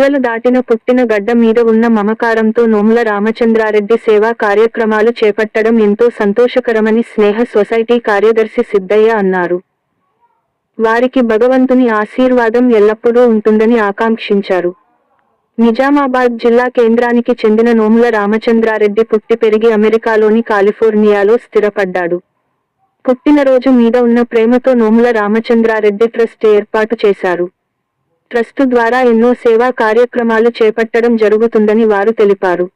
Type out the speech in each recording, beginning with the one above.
పిల్లలు దాటిన పుట్టిన గడ్డ మీద ఉన్న మమకారంతో నోముల రామచంద్రారెడ్డి సేవా కార్యక్రమాలు చేపట్టడం ఎంతో సంతోషకరమని స్నేహ సొసైటీ కార్యదర్శి సిద్ధయ్య అన్నారు. వారికి భగవంతుని ఆశీర్వాదం ఎల్లప్పుడూ ఉంటుందని ఆకాంక్షించారు. నిజామాబాద్ జిల్లా కేంద్రానికి చెందిన నోముల రామచంద్రారెడ్డి పుట్టి పెరిగి అమెరికాలోని కాలిఫోర్నియాలో స్థిరపడ్డాడు. పుట్టినరోజు మీద ఉన్న ప్రేమతో నోముల రామచంద్రారెడ్డి ట్రస్ట్ ఏర్పాటు చేశారు. ట్రస్టు ద్వారా ఎన్నో సేవా కార్యక్రమాలు చేపట్టడం జరుగుతుందని వారు తెలిపారు.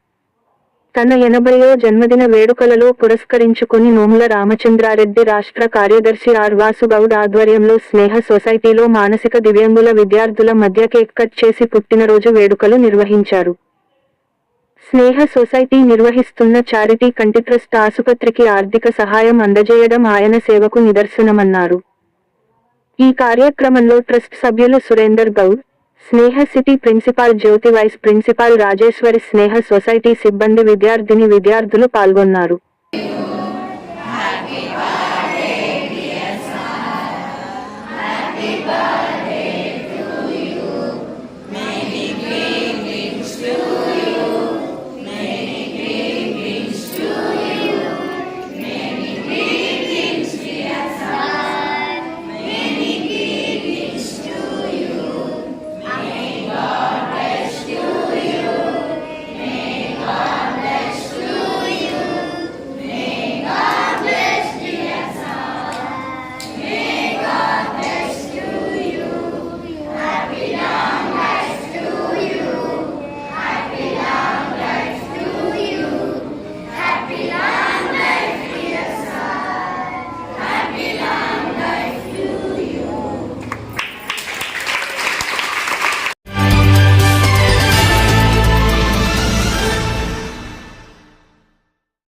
తన ఎనభయో జన్మదిన వేడుకలలో పురస్కరించుకుని నోముల రామచంద్రారెడ్డి రాష్ట్ర కార్యదర్శి ఆర్ వాసుగౌడ్ ఆధ్వర్యంలో స్నేహ సొసైటీలో మానసిక దివ్యాంగుల విద్యార్థుల మధ్య కేక్ కట్ చేసి పుట్టినరోజు వేడుకలు నిర్వహించారు. స్నేహ సొసైటీ నిర్వహిస్తున్న చారిటీ కంటి ట్రస్ట్ ఆసుపత్రికి ఆర్థిక సహాయం అందజేయడం ఆయన సేవకు నిదర్శనమన్నారు. ఈ కార్యక్రమంలో ట్రస్ట్ సభ్యులు Surender Goud Sneha city principal Jyothi vice principal Rajeshwari Sneha society సిబ్బంది విద్యార్థిని విద్యార్థులు పాల్గొన్నారు.